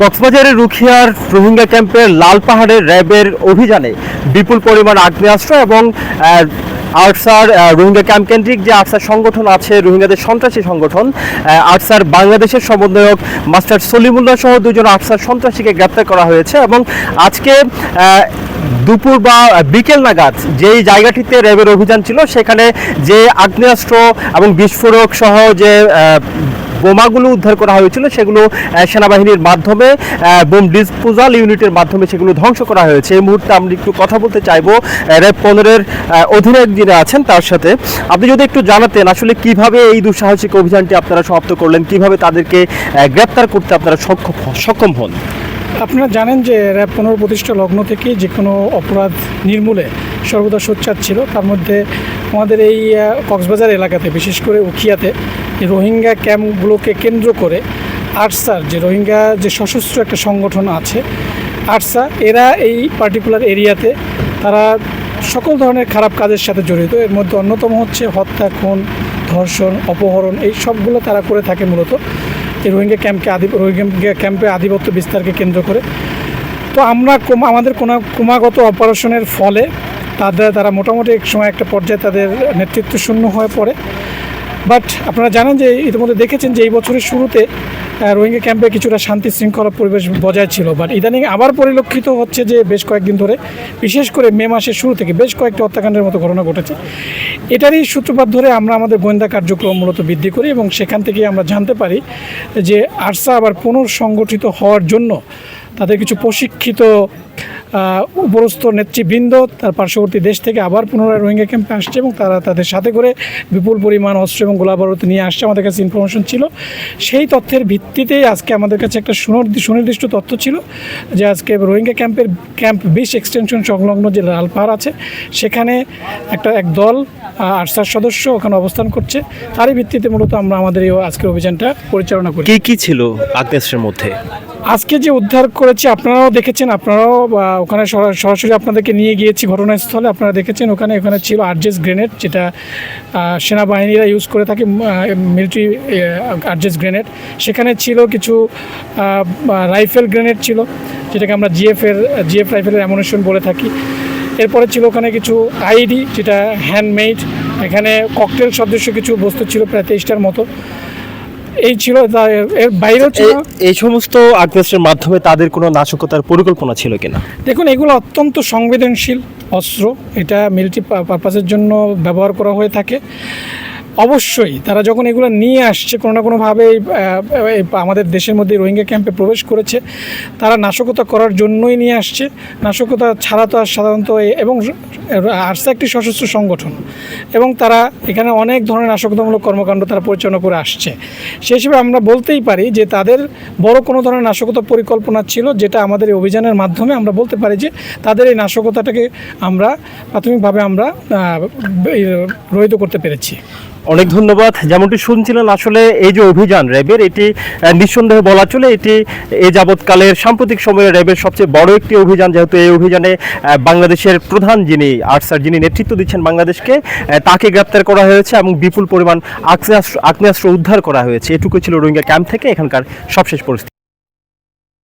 কক্সবাজারের রুখিয়ার রোহিঙ্গা ক্যাম্পের লাল পাহাড়ের র্যাবের অভিযানে বিপুল পরিমাণ আগ্নেয়াস্ত্র এবং আহ, রোহিঙ্গা ক্যাম্প কেন্দ্রিক যে আরসার সংগঠন আছে রোহিঙ্গাদের সন্ত্রাসী সংগঠন আরসার বাংলাদেশের সমন্বয়ক মাস্টার সলিমুল্লাহ সহ দুজন আরসার সন্ত্রাসীকে গ্রেপ্তার করা হয়েছে এবং আজকে দুপুর বা বিকেল নাগাদ যেই জায়গাটিতে র্যাবের অভিযান ছিল সেখানে যে আগ্নেয়াস্ত্র এবং বিস্ফোরক সহ যে বোমাগুলো উদ্ধার করা হয়েছিল, সেগুলো সেনাবাহিনীর মাধ্যমে বোম ডিসপোজাল ইউনিটের মাধ্যমে সেগুলো ধ্বংস করা হয়েছে। এই মুহূর্তে আমরা একটু কথা বলতে চাইব র্যাব পনেরোর অধিনায়ক যিনি আছেন তার সাথে। আপনি যদি একটু জানাতেন আসলে কীভাবে এই দুঃসাহসিক অভিযানটি আপনারা সমাপ্ত করলেন, কীভাবে তাদেরকে গ্রেপ্তার করতে আপনারা সক্ষম সক্ষম হন? আপনারা জানেন যে র্যাব পনেরো প্রতিষ্ঠা লগ্ন থেকে যে কোনো অপরাধ নির্মূলে সর্বদা সোচ্চার ছিল। তার মধ্যে আমাদের এই কক্সবাজার এলাকাতে, বিশেষ করে উখিয়াতে রোহিঙ্গা ক্যাম্পগুলোকে কেন্দ্র করে আরসার, যে রোহিঙ্গা যে সশস্ত্র একটা সংগঠন আছে আরসা এরা এই পার্টিকুলার এরিয়াতে তারা সকল ধরনের খারাপ কাজের সাথে জড়িত। এর মধ্যে অন্যতম হচ্ছে হত্যা, খুন, ধর্ষণ, অপহরণ, এই সবগুলো তারা করে থাকে মূলত। এই রোহিঙ্গা ক্যাম্পকে আদি, রোহিঙ্গা ক্যাম্পে আধিপত্য বিস্তারকে কেন্দ্র করে। তো আমরা আমাদের কোনো ক্রমাগত অপারেশনের ফলে তাদের, তারা মোটামুটি এক সময় একটা পর্যায়ে তাদের নেতৃত্ব শূন্য হয়ে পড়ে। বাট আপনারা জানেন যে ইতিমধ্যে দেখেছেন যে এই বছরের শুরুতে রোহিঙ্গা ক্যাম্পে কিছুটা শান্তি শৃঙ্খলা পরিবেশ বজায় ছিল। বাট ইদানিং আবার পরিলক্ষিত হচ্ছে যে বেশ কয়েকদিন ধরে, বিশেষ করে মে মাসের শুরু থেকে বেশ কয়েকটি হত্যাকাণ্ডের মতো ঘটনা ঘটেছে। এটারই সূত্রপাত ধরে আমরা আমাদের গোয়েন্দা কার্যক্রম মূলত বৃদ্ধি করি এবং সেখান থেকে আমরা জানতে পারি যে আরসা আবার পুনর্সংগঠিত হওয়ার জন্য তাদের কিছু প্রশিক্ষিত উপরস্থ নেতৃবৃন্দ, তার পার্শ্ববর্তী দেশ থেকে আবার পুনরায় রোহিঙ্গা ক্যাম্পে আসছে এবং তারা তাদের সাথে করে বিপুল পরিমাণ অস্ত্র এবং গোলাবারুদ নিয়ে আসছে। আমাদের কাছে ইনফরমেশন ছিল। সেই তথ্যের ভিত্তিতেই আজকে আমাদের কাছে একটা সুনির্দি- সুনির্দিষ্ট তথ্য ছিল যে আজকে রোহিঙ্গা ক্যাম্পের ক্যাম্প বিশ এক্সটেনশন সংলগ্ন যে লালপাহাড় আছে, সেখানে একটা এক দল আরসার সদস্য ওখানে অবস্থান করছে। তারই ভিত্তিতে মূলত আমরা আমাদের এই আজকের অভিযানটা পরিচালনা করি। কি কি ছিল আগ্নেয়াস্ত্রের মধ্যে? আজকে যে উদ্ধার করেছি, আপনারাও দেখেছেন, আপনারাও ওখানে সরা- সরাসরি আপনাদেরকে নিয়ে গিয়েছি ঘটনাস্থলে, আপনারা দেখেছেন ওখানে ওখানে ছিল আরজেস গ্রেনেড, যেটা সেনাবাহিনীরা ইউজ করে থাকে মিলিটারি আরজেস গ্রেনেড। সেখানে ছিল কিছু রাইফেল গ্রেনেড ছিল, যেটাকে আমরা জিএফের জিএফ রাইফেলের অ্যামুনেশন বলে থাকি। এরপরে ছিল ওখানে কিছু আইডি, যেটা হ্যান্ডমেড এখানে ককটেল সদৃশ্য কিছু বস্তু ছিল, প্রায় তেইশটার মতো। এই ছিল বাইরে এর বাইরেও ছিল। এই সমস্ত আগ্রাসের মাধ্যমে তাদের কোনো নাশকতার পরিকল্পনা ছিল কিনা? দেখুন এগুলো অত্যন্ত সংবেদনশীল অস্ত্র। এটা মিলিটারি পারপাসের জন্য ব্যবহার করা হয়ে থাকে। অবশ্যই, তারা যখন এগুলো নিয়ে আসছে, কোনো না কোনোভাবে আমাদের দেশের মধ্যে রোহিঙ্গা ক্যাম্পে প্রবেশ করেছে, তারা নাশকতা করার জন্যই নিয়ে আসছে। নাশকতা ছাড়া তো আর সাধারণত এবং আরসা একটি সশস্ত্র সংগঠন এবং তারা এখানে অনেক ধরনের নাশকতামূলক কর্মকাণ্ড তারা পরিচালনা করে আসছে। সেই হিসেবে আমরা বলতেই পারি যে, তাদের বড় কোনো ধরনের নাশকতা পরিকল্পনা ছিল, যেটা আমাদের এই অভিযানের মাধ্যমে আমরা বলতে পারি যে, তাদের এই নাশকতাটাকে আমরা প্রাথমিকভাবে আমরা রহিত করতে পেরেছি। অনেক ধন্যবাদ। যেমনটি শুনছিলেন, আসলে এই যে অভিযান র্যাবের, এটি নিঃসন্দেহে বলা চলে, এটি এ যাবৎকালের সাম্প্রতিক সময়ে র্যাবের সবচেয়ে বড় একটি অভিযান। যেহেতু এই অভিযানে বাংলাদেশের প্রধান যিনি আর্টসার যিনি নেতৃত্ব দিচ্ছেন বাংলাদেশকে তাকে গ্রেপ্তার করা হয়েছে এবং বিপুল পরিমাণ আগ্নেয়াস্ত্র আগ্নেয়াস্ত্র উদ্ধার করা হয়েছে। এটুকু ছিল রোহিঙ্গা ক্যাম্প থেকে এখানকার সবশেষ পরিস্থিতি।